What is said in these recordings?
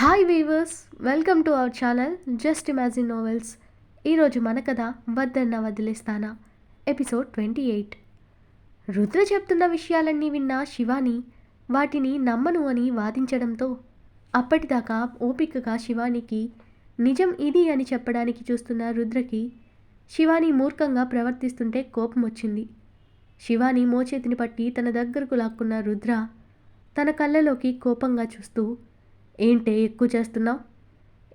Hi viewers welcome to our channel just imagine novels ఈరోజు మన కథ వద్దన్న వదిలేస్తానా? ఎపిసోడ్ ట్వంటీ ఎయిట్ రుద్ర చెప్తున్న విషయాలన్నీ విన్న శివాని వాటిని నమ్మను అని వాదించడంతో అప్పటిదాకా ఓపికగా శివానికి నిజం ఇది అని చెప్పడానికి చూస్తున్న రుద్రకి శివాని మూర్ఖంగా ప్రవర్తిస్తుంటే కోపం వచ్చింది. శివాని మోచేతిని పట్టి తన దగ్గరకు లాక్కున్న రుద్ర తన కళ్ళలోకి కోపంగా చూస్తూ ఏంటే ఎక్కువ చేస్తున్నావు?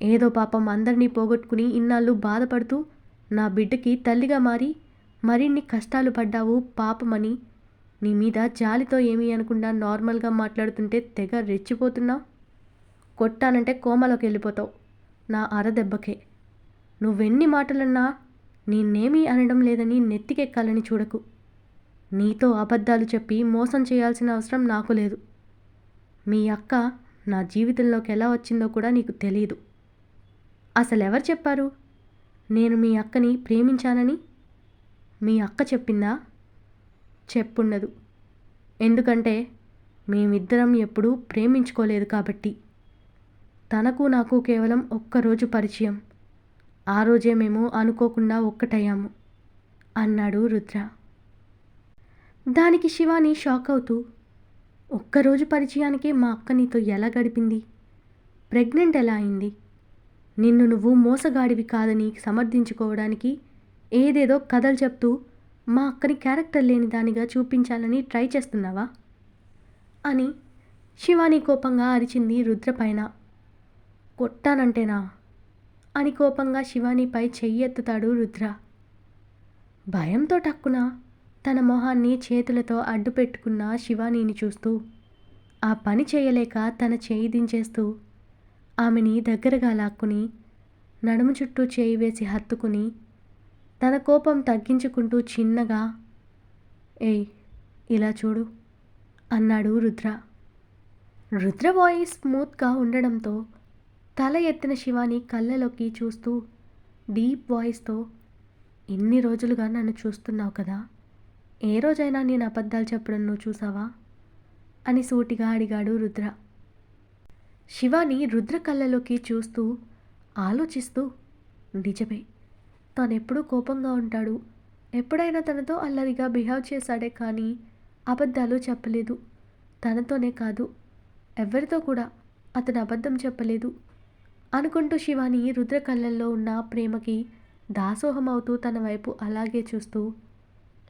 ఏదో పాపం అందరినీ పోగొట్టుకుని ఇన్నాళ్ళు బాధపడుతూ నా బిడ్డకి తల్లిగా మారి మరిన్ని కష్టాలు పడ్డావు పాపమని. నీ మీద జాలితో ఏమీ అనకుండా నార్మల్గా మాట్లాడుతుంటే తెగ రెచ్చిపోతున్నావు? కొట్టానంటే కోమలోకి వెళ్ళిపోతావు. నా అరదెబ్బకే నువ్వెన్ని మాటలన్నా నిన్నేమీ అనడం లేదని నెత్తికెక్కాలని చూడకు. నీతో అబద్ధాలు చెప్పి మోసం చేయాల్సిన అవసరం నాకు లేదు. మీ అక్క నా జీవితంలోకి ఎలా వచ్చిందో కూడా నీకు తెలియదు అసలు ఎవరు చెప్పారు? నేను మీ అక్కని ప్రేమించానని? మీ అక్క చెప్పిందా? చెప్పుండదు. ఎందుకంటే మేమిద్దరం ఎప్పుడూ ప్రేమించుకోలేదు కాబట్టి. తనకు నాకు కేవలం ఒక్కరోజు పరిచయం. ఆ రోజే మేము అనుకోకుండా ఒక్కటయ్యాము అన్నాడు రుద్ర. దానికి శివాని షాక్ అవుతూ ఒక్కరోజు పరిచయానికే మా అక్క నీతో ఎలా గడిపింది? ప్రెగ్నెంట్ ఎలా అయింది? నిన్ను నువ్వు మోసగాడివి కాదని సమర్థించుకోవడానికి ఏదేదో కథలు చెప్తూ మా అక్కని క్యారెక్టర్ లేని దానిగా చూపించాలని ట్రై చేస్తున్నావా? అని శివాని కోపంగా అరిచింది రుద్రపైన కొట్టానంటేనా? అని కోపంగా శివానిపై చెయ్యెత్తుతాడు రుద్ర. భయంతో టక్కున తన మొహాన్ని చేతులతో అడ్డు పెట్టుకున్న శివానీని చూస్తూ ఆ పని చేయలేక తన చేయి దించేస్తూ ఆమెని దగ్గరగా లాక్కుని నడుము చుట్టూ చేయి వేసి హత్తుకుని తన కోపం తగ్గించుకుంటూ చిన్నగా ఏయ్ ఇలా చూడు అన్నాడు రుద్ర. రుద్ర వాయిస్ స్మూత్గా ఉండడంతో తల ఎత్తిన శివాని కళ్ళలోకి చూస్తూ డీప్ వాయిస్తో ఇన్ని రోజులుగా నన్ను చూస్తున్నావు కదా ఏ రోజైనా నేను అబద్ధాలు చెప్పడం నువ్వు చూసావా? అని సూటిగా అడిగాడు రుద్ర. శివాని రుద్ర కళ్ళలోకి చూస్తూ ఆలోచిస్తూ నిజమే తనెప్పుడూ కోపంగా ఉంటాడు. ఎప్పుడైనా తనతో అల్లరిగా బిహేవ్ చేశాడే కానీ అబద్ధాలు చెప్పలేదు. తనతోనే కాదు ఎవరితో కూడా అతను అబద్ధం చెప్పలేదు. అనుకుంటూ శివాని రుద్ర కళ్ళల్లో ఉన్న ప్రేమకి దాసోహం అవుతూ తన వైపు అలాగే చూస్తూ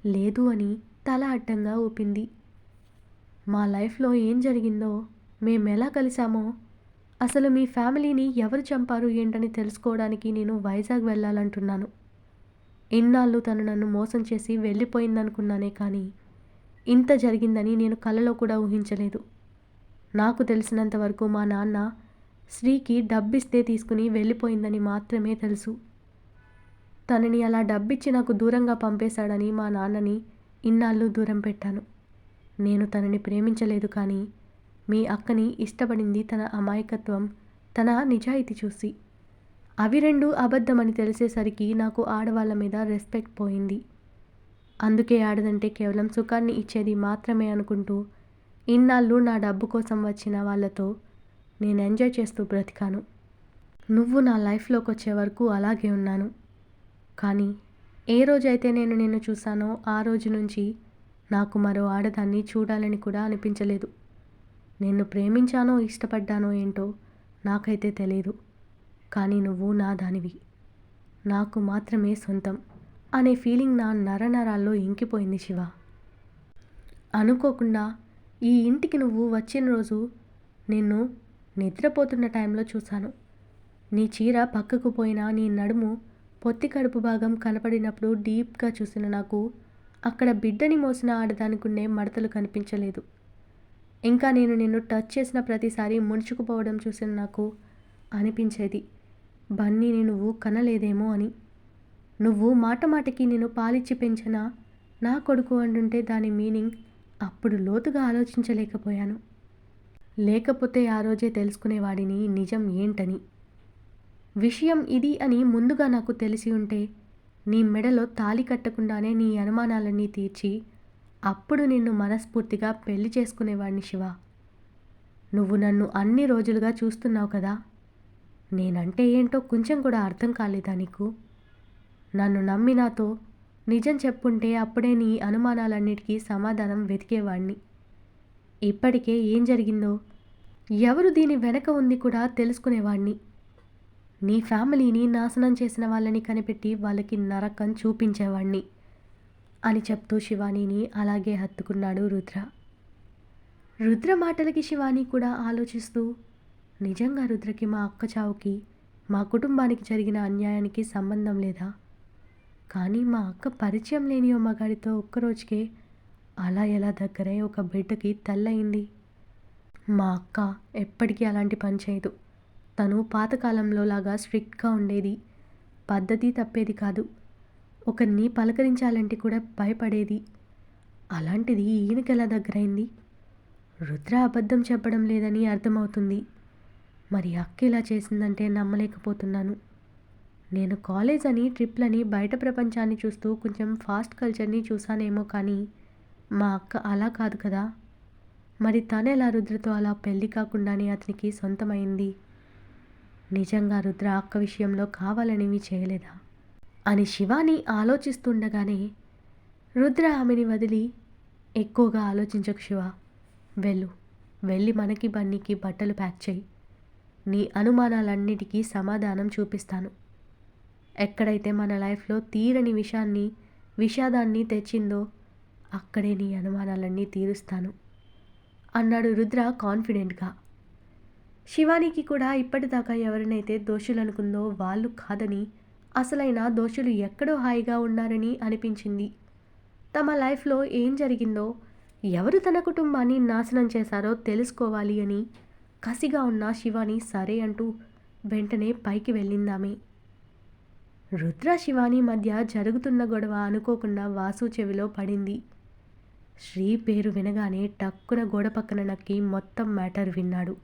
లేదు అని తల అడ్డంగా ఊపింది. మా లైఫ్లో ఏం జరిగిందో మేమెలా కలిసామో అసలు మీ ఫ్యామిలీని ఎవరు చంపారు ఏంటని తెలుసుకోవడానికి నేను వైజాగ్ వెళ్ళాలంటున్నాను. ఇన్నాళ్ళు తను నన్ను మోసం చేసి వెళ్ళిపోయిందనుకున్నానే కానీ ఇంత జరిగిందని నేను కలలో కూడా ఊహించలేదు. నాకు తెలిసినంత వరకు మా నాన్న శ్రీకి డబ్బిస్తే తీసుకుని వెళ్ళిపోయిందని మాత్రమే తెలుసు. తనని అలా డబ్బిచ్చి నాకు దూరంగా పంపేశాడని మా నాన్నని ఇన్నాళ్ళు దూరం పెట్టాను. నేను తనని ప్రేమించలేదు కానీ మీ అక్కని ఇష్టపడింది తన అమాయకత్వం తన నిజాయితీ చూసి. అవి రెండు అబద్ధమని తెలిసేసరికి నాకు ఆడవాళ్ళ మీద రెస్పెక్ట్ పోయింది. అందుకే ఆడదంటే కేవలం సుఖాన్ని ఇచ్చేది మాత్రమే అనుకుంటూ ఇన్నాళ్ళు నా డబ్బు కోసం వచ్చిన వాళ్ళతో నేను ఎంజాయ్ చేస్తూ బ్రతికాను. నువ్వు నా లైఫ్లోకి వచ్చే వరకు అలాగే ఉన్నాను. కానీ ఏ రోజైతే నేను నిన్ను చూశానో ఆ రోజు నుంచి నాకు మరో ఆడదాన్ని చూడాలని కూడా అనిపించలేదు. నిన్ను ప్రేమించానో ఇష్టపడ్డానో ఏంటో నాకైతే తెలియదు కానీ నువ్వు నా దానివి. నాకు మాత్రమే సొంతం అనే ఫీలింగ్ నా నరనరాల్లో ఇంకిపోయింది శివ. అనుకోకుండా ఈ ఇంటికి నువ్వు వచ్చిన రోజు నిన్ను నిద్రపోతున్న టైంలో చూశాను. నీ చీర పక్కకు పోయినా నీ నడుము పొత్తి కడుపు భాగం కనపడినప్పుడు డీప్గా చూసిన నాకు అక్కడ బిడ్డని మోసిన ఆడదానికుండే మడతలు కనిపించలేదు. ఇంకా నేను నిన్ను టచ్ చేసిన ప్రతిసారి ముడుచుకుపోవడం చూసిన నాకు అనిపించేది. బన్నీని నువ్వు కనలేదేమో అని. నువ్వు మాట మాటకి నేను పాలిచ్చి పెంచిన నా కొడుకు అంటుంటే దాని మీనింగ్ అప్పుడు లోతుగా ఆలోచించలేకపోయాను. లేకపోతే ఆ రోజే తెలుసుకునేవాడిని నిజం ఏంటని. విషయం ఇది అని ముందుగా నాకు తెలిసి ఉంటే నీ మెడలో తాలి కట్టకుండానే నీ అనుమానాలన్నీ తీర్చి అప్పుడు నిన్ను మనస్ఫూర్తిగా పెళ్ళి చేసుకునేవాడిని శివ. నువ్వు నన్ను అన్ని రోజులుగా చూస్తున్నావు కదా. నేనంటే ఏంటో కొంచెం కూడా అర్థం కాలేదా నీకు? నన్ను నమ్మి నాతో నిజం చెప్పుంటే అప్పుడే నీ అనుమానాలన్నిటికీ సమాధానం వెతికేవాణ్ణి. ఇప్పటికే ఏం జరిగిందో ఎవరు దీని వెనక ఉంది కూడా తెలుసుకునేవాణ్ణి. నీ ఫ్యామిలీని నాశనం చేసిన వాళ్ళని కనిపెట్టి వాళ్ళకి నరకం చూపించేవాణ్ణి అని చెప్తూ శివానీని అలాగే హత్తుకున్నాడు రుద్ర. రుద్ర మాటలకి శివాని కూడా ఆలోచిస్తూ నిజంగా రుద్రకి మా అక్క చావుకి మా కుటుంబానికి జరిగిన అన్యాయానికి సంబంధం లేదా? కానీ మా అక్క పరిచయం లేని ఓ మగాడితో ఒక్కరోజుకే అలా ఎలా దగ్గరే ఒక బిడ్డకి తల్లయింది? మా అక్క ఎప్పటికీ అలాంటి పని చేయదు. తను పాతకాలంలో లాగా స్ట్రిక్ట్గా ఉండేది. పద్ధతి తప్పేది కాదు. ఒకరిని పలకరించాలంటే కూడా భయపడేది. అలాంటిది ఈయనకెలా దగ్గరైంది? రుద్ర అబద్ధం చెప్పడం లేదని అర్థమవుతుంది. మరి అక్క ఇలా చేసిందంటే నమ్మలేకపోతున్నాను. నేను కాలేజ్ అని ట్రిప్లని బయట ప్రపంచాన్ని చూస్తూ కొంచెం ఫాస్ట్ కల్చర్ని చూసానేమో కానీ మా అక్క అలా కాదు కదా! మరి తనెలా రుద్రతో అలా పెళ్ళి కాకుండానే అతనికి సొంతమైంది? నిజంగా రుద్ర అక్క విషయంలో కావాలనివి చేయలేదా? అని శివాని ఆలోచిస్తుండగానే రుద్ర ఆమెని వదిలి ఎక్కువగా ఆలోచించకు శివ. వెళ్ళు. వెళ్ళి మనకి బన్నీకి బట్టలు ప్యాక్ చేయి. నీ అనుమానాలన్నిటికీ సమాధానం చూపిస్తాను. ఎక్కడైతే మన లైఫ్లో తీరని విషాన్ని విషాదాన్ని తెచ్చిందో అక్కడే నీ అనుమానాలన్నీ తీరుస్తాను. అన్నాడు రుద్ర కాన్ఫిడెంట్గా. శివానికి కూడా ఇప్పటిదాకా ఎవరినైతే దోషులనుకుందో వాళ్ళు కాదని అసలైన దోషులు ఎక్కడో హాయిగా ఉన్నారని అనిపించింది. తమ లైఫ్లో ఏం జరిగిందో ఎవరు తన కుటుంబాన్ని నాశనం చేశారో తెలుసుకోవాలి అని కసిగా ఉన్న శివాని సరే అంటూ వెంటనే పైకి వెళ్ళిందామే. రుద్ర శివాని మధ్య జరుగుతున్న గొడవ అనుకోకుండా వాసు చెవిలో పడింది. శ్రీ పేరు వినగానే టక్కున గోడ పక్కన నక్కి మొత్తం మ్యాటర్ విన్నాడు.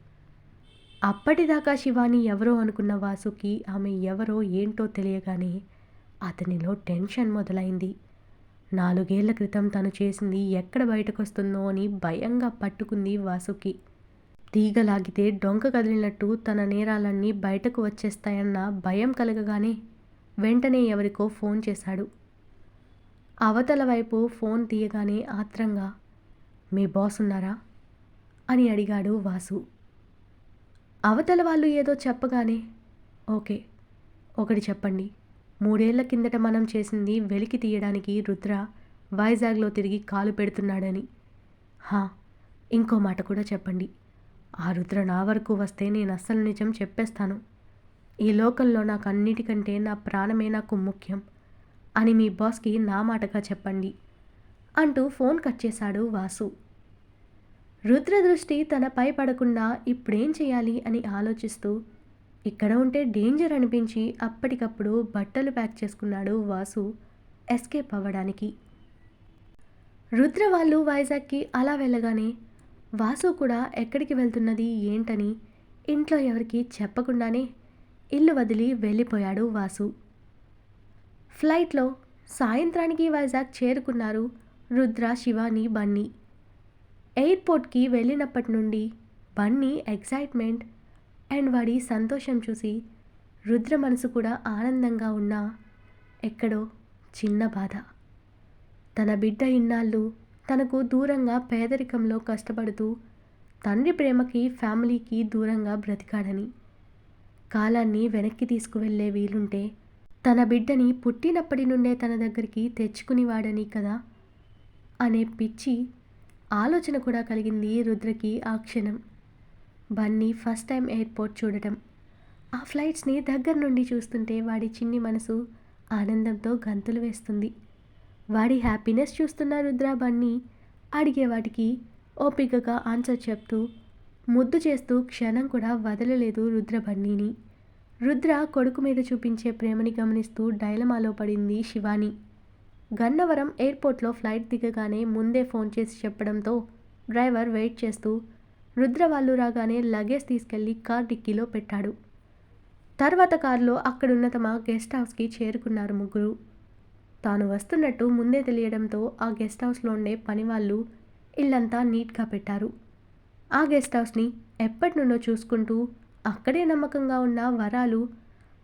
అప్పటిదాకా శివాని ఎవరో అనుకున్న వాసుకి ఆమె ఎవరో ఏంటో తెలియగానే అతనిలో టెన్షన్ మొదలైంది. నాలుగేళ్ళ క్రితం తను చేసింది ఎక్కడ బయటకొస్తుందో అని భయంగా పట్టుకుంది వాసుకి. తీగలాగితే డొంక కదిలినట్టు తన నేరాలన్నీ బయటకు వచ్చేస్తాయన్న భయం కలగగానే వెంటనే ఎవరికో ఫోన్ చేశాడు. అవతల వైపు ఫోన్ తీయగానే ఆత్రంగా మీ బాస్ ఉన్నారా అని అడిగాడు వాసు. అవతల వాళ్ళు ఏదో చెప్పగానే ఓకే ఒకటి చెప్పండి. మూడేళ్ళ కిందట మనం చేసింది వెలికి తీయడానికి రుద్ర వైజాగ్లో తిరిగి కాలు పెడుతున్నాడని. హా ఇంకో మాట కూడా చెప్పండి. ఆ రుద్ర నా వరకు వస్తే నేను అస్సలు నిజం చెప్పేస్తాను. ఈ లోకంలో నాకు అన్నిటికంటే నా ప్రాణమే నాకు ముఖ్యం. అని మీ బాస్కి నా మాటగా చెప్పండి. అంటూ ఫోన్ కట్ చేశాడు వాసు. రుద్ర దృష్టి తనపై పడకుండా ఇప్పుడేం చేయాలి అని ఆలోచిస్తూ ఇక్కడ ఉంటే డేంజర్ అనిపించి అప్పటికప్పుడు బట్టలు ప్యాక్ చేసుకున్నాడు వాసు ఎస్కేప్ అవ్వడానికి. రుద్ర వాళ్ళు వైజాగ్కి అలా వెళ్ళగానే వాసు కూడా ఎక్కడికి వెళ్తున్నది ఏంటని ఇంట్లో ఎవరికి చెప్పకుండానే ఇల్లు వదిలి వెళ్ళిపోయాడు వాసు. ఫ్లైట్లో సాయంత్రానికి వైజాగ్ చేరుకున్నారు రుద్ర శివాని బన్నీ. ఎయిర్పోర్ట్కి వెళ్ళినప్పటి నుండి బన్నీ ఎగ్జైట్మెంట్ అండ్ వాడి సంతోషం చూసి రుద్ర మనసు కూడా ఆనందంగా ఉన్నా ఎక్కడో చిన్న బాధ. తన బిడ్డ ఇన్నాళ్ళు తనకు దూరంగా పేదరికంలో కష్టపడుతూ తండ్రి ప్రేమకి ఫ్యామిలీకి దూరంగా బ్రతికాడని. కాలాన్ని వెనక్కి తీసుకువెళ్ళే వీలుంటే తన బిడ్డని పుట్టినప్పటి నుండే తన దగ్గరికి తెచ్చుకునివాడని కదా అనే పిచ్చి ఆలోచన కూడా కలిగింది రుద్రకి ఆ క్షణం. బన్నీ ఫస్ట్ టైం ఎయిర్పోర్ట్ చూడటం. ఆ ఫ్లైట్స్ని దగ్గర నుండి చూస్తుంటే వాడి చిన్ని మనసు ఆనందంతో గంతులు వేస్తుంది. వాడి హ్యాపీనెస్ చూస్తున్న రుద్ర బన్నీ అడిగే వాటికి ఓపికగా ఆన్సర్ చెప్తూ ముద్దు చేస్తూ క్షణం కూడా వదలలేదు రుద్ర బన్నీని. రుద్ర కొడుకు మీద చూపించే ప్రేమని గమనిస్తూ డైలమాలో పడింది శివాని. గన్నవరం ఎయిర్పోర్ట్లో ఫ్లైట్ దిగగానే ముందే ఫోన్ చేసి చెప్పడంతో డ్రైవర్ వెయిట్ చేస్తూ రుద్ర వాళ్ళు రాగానే లగేజ్ తీసుకెళ్ళి కార్ డిక్కీలో పెట్టాడు. తర్వాత కారులో అక్కడున్న తమ గెస్ట్ హౌస్కి చేరుకున్నారు ముగ్గురు. తాను వస్తున్నట్టు ముందే తెలియడంతో ఆ గెస్ట్ హౌస్లో ఉండే పనివాళ్ళు ఇల్లంతా నీట్గా పెట్టారు. ఆ గెస్ట్ హౌస్ని ఎప్పటి నుండో చూసుకుంటూ అక్కడే నమ్మకంగా ఉన్న వరాలు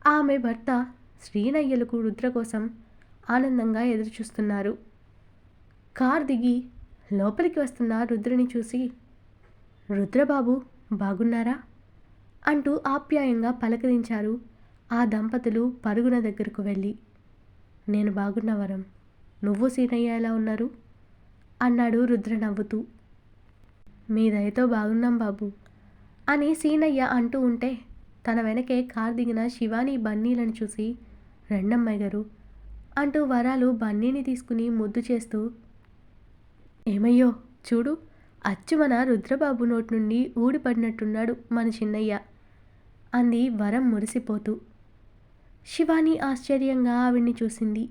ఆమె భర్త శ్రీనయ్యలకు రుద్ర కోసం ఆనందంగా ఎదురుచూస్తున్నారు. కార్ దిగి లోపలికి వస్తున్న రుద్రుని చూసి రుద్రబాబు బాగున్నారా? అంటూ ఆప్యాయంగా పలకరించారు ఆ దంపతులు పరుగున దగ్గరకు వెళ్ళి. నేను బాగున్న వరం. నువ్వు సీనయ్య ఎలా ఉన్నారు? అన్నాడు రుద్ర నవ్వుతూ. మీ దయతో బాగున్నాం బాబు అని సీనయ్య అంటూ ఉంటే తన వెనకే కార్ దిగిన శివాని బన్నీలను చూసి రెండమ్మాయి గారు అంటూ వరాలు బన్నీని తీసుకుని ముద్దు చేస్తూ ఏమయ్యో చూడు అచ్చు మన రుద్రబాబు నోటి నుండి ఊడిపడినట్టున్నాడు మన చిన్నయ్య అంది వరం మురిసిపోతూ. శివాని ఆశ్చర్యంగా ఆవిడ్ని చూసింది.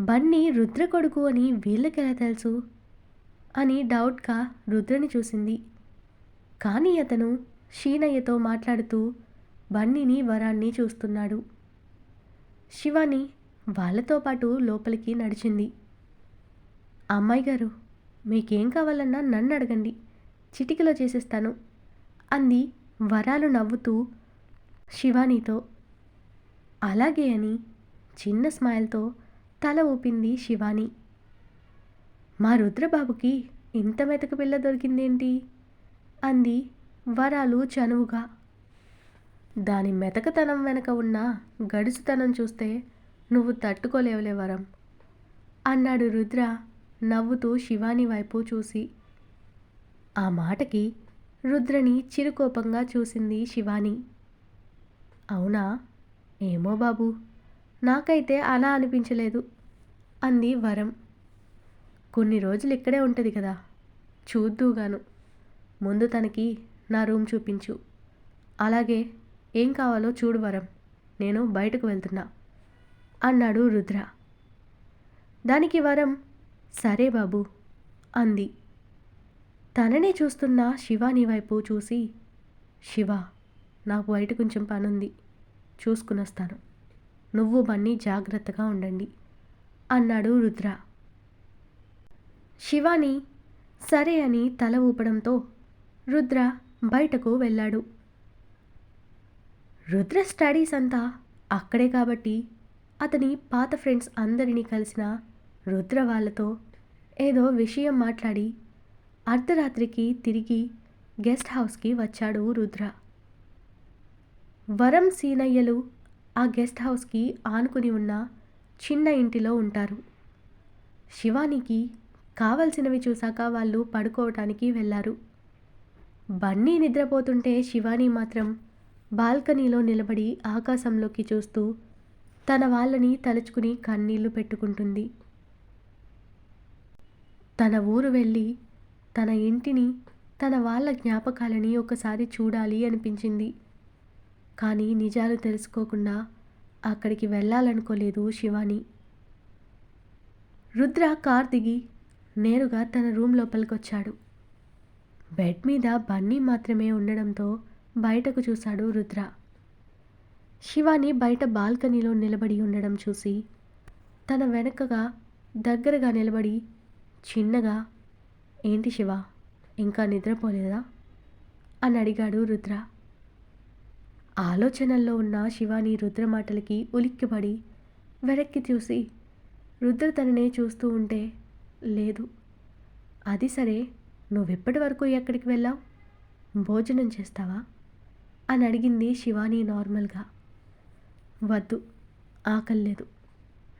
బన్నీ రుద్ర కొడుకు అని వీళ్ళకెలా తెలుసు? అని డౌట్గా రుద్రని చూసింది. కానీ అతను షీనయ్యతో మాట్లాడుతూ బన్నీని వరాన్ని చూస్తున్నాడు. శివాని వాళ్ళతో పాటు లోపలికి నడిచింది. అమ్మాయి గారు మీకేం కావాలన్నా నన్ను అడగండి. చిటికలో చేసేస్తాను అంది వరాలు నవ్వుతూ శివానీతో. అలాగే అని చిన్న స్మైల్తో తల ఊపింది శివాని. మా రుద్రబాబుకి ఇంత మెతక పిల్ల దొరికిందేంటి? అంది వరాలు చనువుగా. దాని మెతకతనం వెనక ఉన్న గడుసుతనం చూస్తే నువ్వు తట్టుకోలేవులే వరం. అన్నాడు రుద్ర నవ్వుతూ శివాని వైపు చూసి. ఆ మాటకి రుద్రని చిరుకోపంగా చూసింది శివాని. అవునా? ఏమో బాబు నాకైతే అలా అనిపించలేదు అంది వరం. కొన్ని రోజులు ఇక్కడే ఉంటుంది కదా చూద్దూగాను. ముందు తనకి నా రూమ్ చూపించు. అలాగే ఏం కావాలో చూడు వరం నేను బయటకు వెళ్తున్నా. అన్నాడు రుద్ర. దానికి వరం సరే బాబు అంది. తననే చూస్తున్న శివాని వైపు చూసి శివ నాకు బయట కొంచెం పనుంది చూసుకుని వస్తాను. నువ్వు బన్నీ జాగ్రత్తగా ఉండండి అన్నాడు రుద్ర. శివాని సరే అని తల ఊపడంతో రుద్ర బయటకు వెళ్ళాడు. రుద్ర స్టడీస్ అంతా అక్కడే కాబట్టి అతని పాత ఫ్రెండ్స్ అందరినీ కలిసిన రుద్ర వాళ్ళతో ఏదో విషయం మాట్లాడి అర్ధరాత్రికి తిరిగి గెస్ట్ హౌస్కి వచ్చాడు రుద్ర. వరం సీనయ్యలు ఆ గెస్ట్ హౌస్కి ఆనుకుని ఉన్న చిన్న ఇంటిలో ఉంటారు. శివానికి కావలసినవి చూశాక వాళ్ళు పడుకోవటానికి వెళ్ళారు. బన్నీ నిద్రపోతుంటే శివాని మాత్రం బాల్కనీలో నిలబడి ఆకాశంలోకి చూస్తూ తన వాళ్ళని తలుచుకుని కన్నీళ్ళు పెట్టుకుంటుంది. తన ఊరు వెళ్ళి తన ఇంటిని తన వాళ్ళ జ్ఞాపకాలని ఒకసారి చూడాలి అనిపించింది. కానీ నిజాలు తెలుసుకోకుండా అక్కడికి వెళ్ళాలనుకోలేదు శివాని. రుద్ర కార్ దిగి నేరుగా తన రూమ్ లోపలికి వచ్చాడు బెడ్ మీద బన్నీ మాత్రమే ఉండడంతో బయటకు చూశాడు రుద్ర. శివాని బయట బాల్కనీలో నిలబడి ఉండడం చూసి తన వెనకగా దగ్గరగా నిలబడి చిన్నగా ఏంటి శివ ఇంకా నిద్రపోలేదా? అని అడిగాడు రుద్ర. ఆలోచనల్లో ఉన్న శివాని రుద్ర మాటలకి ఉలిక్కిపడి వెనక్కి చూసి రుద్ర తననే చూస్తూ ఉంటే లేదు అది సరే నువ్వెప్పటి వరకు ఎక్కడికి వెళ్ళావు? భోజనం చేస్తావా? అని అడిగింది శివాని నార్మల్గా. వద్దు ఆకలి లేదు.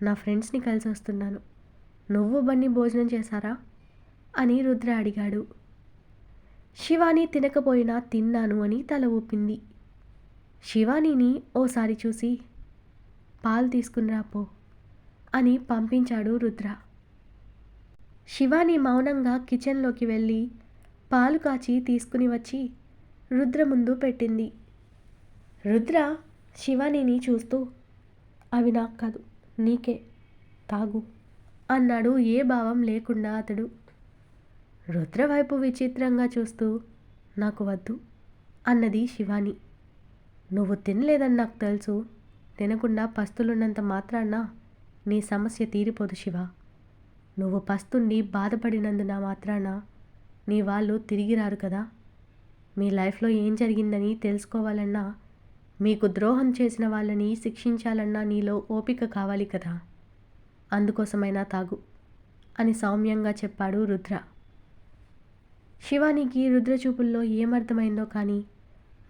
నా ఫ్రెండ్స్ని కలిసి వస్తున్నాను నువ్వు బన్నీ భోజనం చేశారా? అని రుద్ర అడిగాడు. శివాని తినకపోయినా తిన్నాను అని తల ఊపింది. శివానీని ఓసారి చూసి పాలు తీసుకునిరా పో అని పంపించాడు రుద్ర. శివాని మౌనంగా కిచెన్లోకి వెళ్ళి పాలు కాచి తీసుకుని వచ్చి రుద్ర ముందు పెట్టింది. రుద్ర శివానీని చూస్తూ అవి నాకు కాదు నీకే తాగు అన్నాడు. ఏ భావం లేకుండా అతడు రుద్ర వైపు విచిత్రంగా చూస్తూ నాకు వద్దు అన్నది శివాని. నువ్వు తినలేదని నాకు తెలుసు. తినకుండా పస్తులున్నంత మాత్రాన నీ సమస్య తీరిపోదు శివ. నువ్వు పస్తుండి బాధపడినందున మాత్రాన నీ వాళ్ళు తిరిగి రారు కదా. మీ లైఫ్లో ఏం జరిగిందని తెలుసుకోవాలన్నా మీకు ద్రోహం చేసిన వాళ్ళని శిక్షించాలన్నా నీలో ఓపిక కావాలి కదా. అందుకోసమైనా తాగు అని సౌమ్యంగా చెప్పాడు రుద్ర. శివానికి రుద్ర చూపుల్లో ఏమర్థమైందో కానీ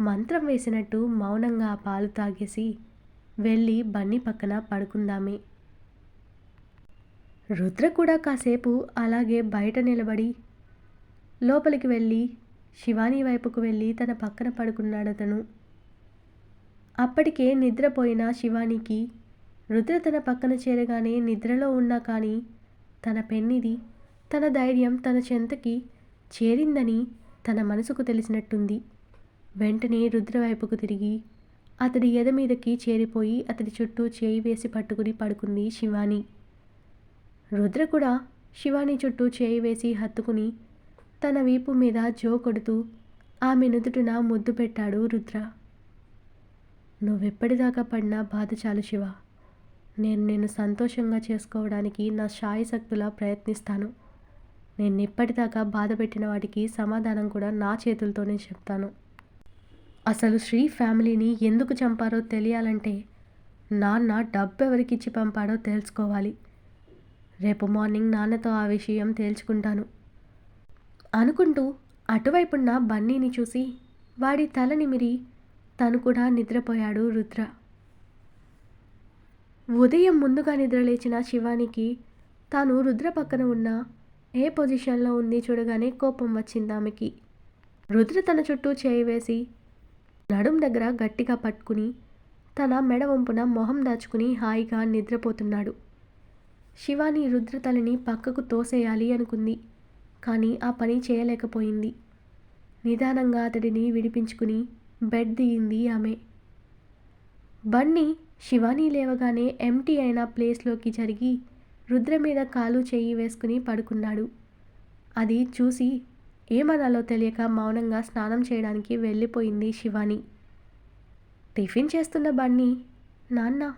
మంత్రం వేసినట్టు మౌనంగా ఆ పాలు తాగేసి వెళ్ళి బన్నీ పక్కన పడుకుందామే. రుద్ర కూడా కాసేపు అలాగే బయట నిలబడి లోపలికి వెళ్ళి శివాని వైపుకు వెళ్ళి తన పక్కన పడుకున్నాడు అతను అప్పటికే నిద్రపోయిన శివానికి రుద్ర తన పక్కన చేరగానే నిద్రలో ఉన్నా కానీ తన పెన్నిది తన ధైర్యం తన చెంతకి చేరిందని తన మనసుకు తెలిసినట్టుంది. వెంటనే రుద్ర వైపుకు తిరిగి అతడి ఎద మీదకి చేరిపోయి అతడి చుట్టూ చేయి వేసి పట్టుకుని పడుకుంది శివాని. రుద్ర కూడా శివాని చుట్టూ చేయి వేసి హత్తుకుని తన వీపు మీద జో కొడుతూ ఆమె నుదుటిన ముద్దు పెట్టాడు రుద్ర. నువ్వెప్పటిదాకా పడినా బాధ చాలు శివ. నేను నేను సంతోషంగా చేసుకోవడానికి నా శాయశక్తులా ప్రయత్నిస్తాను. నేను ఇప్పటిదాకా బాధ పెట్టిన వాటికి సమాధానం కూడా నా చేతులతోనే చెప్తాను. అసలు శ్రీ ఫ్యామిలీని ఎందుకు చంపారో తెలియాలంటే నాన్న డబ్బు ఎవరికిచ్చి పంపాడో తెలుసుకోవాలి. రేపు మార్నింగ్ నాన్నతో ఆ విషయం తేల్చుకుంటాను. అనుకుంటూ అటువైపున్న బన్నీని చూసి వాడి తల నిమిరి తను కూడా నిద్రపోయాడు రుద్ర. ఉదయం ముందుగా నిద్రలేచిన శివానికి తాను రుద్ర పక్కన ఉన్న ఏ పొజిషన్లో ఉంది చూడగానే కోపం వచ్చింది ఆమెకి. రుద్ర తన చుట్టూ చేయి వేసి నడుం దగ్గర గట్టిగా పట్టుకుని తన మెడ వంపున మొహం దాచుకుని హాయిగా నిద్రపోతున్నాడు. శివాని రుద్రతలని పక్కకు తోసేయాలి అనుకుంది కానీ ఆ పని చేయలేకపోయింది. నిదానంగా అతడిని విడిపించుకుని బెడ్ దిగింది ఆమె. బన్నీ శివాని లేవగానే ఎంటీ అయిన ప్లేస్లోకి జరిగి రుద్ర మీద కాలు చేయి వేసుకుని పడుకున్నాడు. అది చూసి ఏమనాలో తెలియక మౌనంగా స్నానం చేయడానికి వెళ్ళిపోయింది శివాని. టిఫిన్ చేస్తున్న బన్నీ నాన్న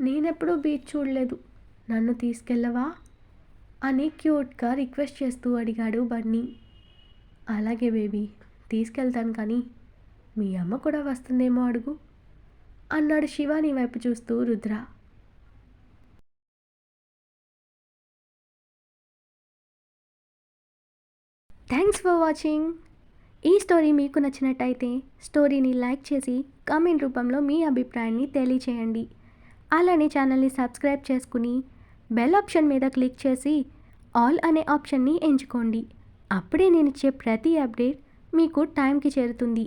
నేనెప్పుడూ బీచ్ చూడలేదు. నన్ను తీసుకెళ్ళవా? అని క్యూట్గా రిక్వెస్ట్ చేస్తూ అడిగాడు బన్నీ. అలాగే బేబీ తీసుకెళ్తాను కానీ మీ అమ్మ కూడా వస్తుందేమో అడుగు అన్నాడు శివాని వైపు చూస్తూ రుద్ర. థ్యాంక్స్ ఫర్ వాచింగ్ ఈ స్టోరీ మీకు నచ్చినట్టయితే స్టోరీని లైక్ చేసి కామెంట్ రూపంలో మీ అభిప్రాయాన్ని తెలియచేయండి. అలానే ఛానల్ని సబ్స్క్రైబ్ చేసుకుని బెల్ ఆప్షన్ మీద క్లిక్ చేసి ఆల్ అనే ఆప్షన్ని ఎంచుకోండి. అప్పుడే నేను ఇచ్చే ప్రతి అప్డేట్ మీకు టైంకి చేరుతుంది.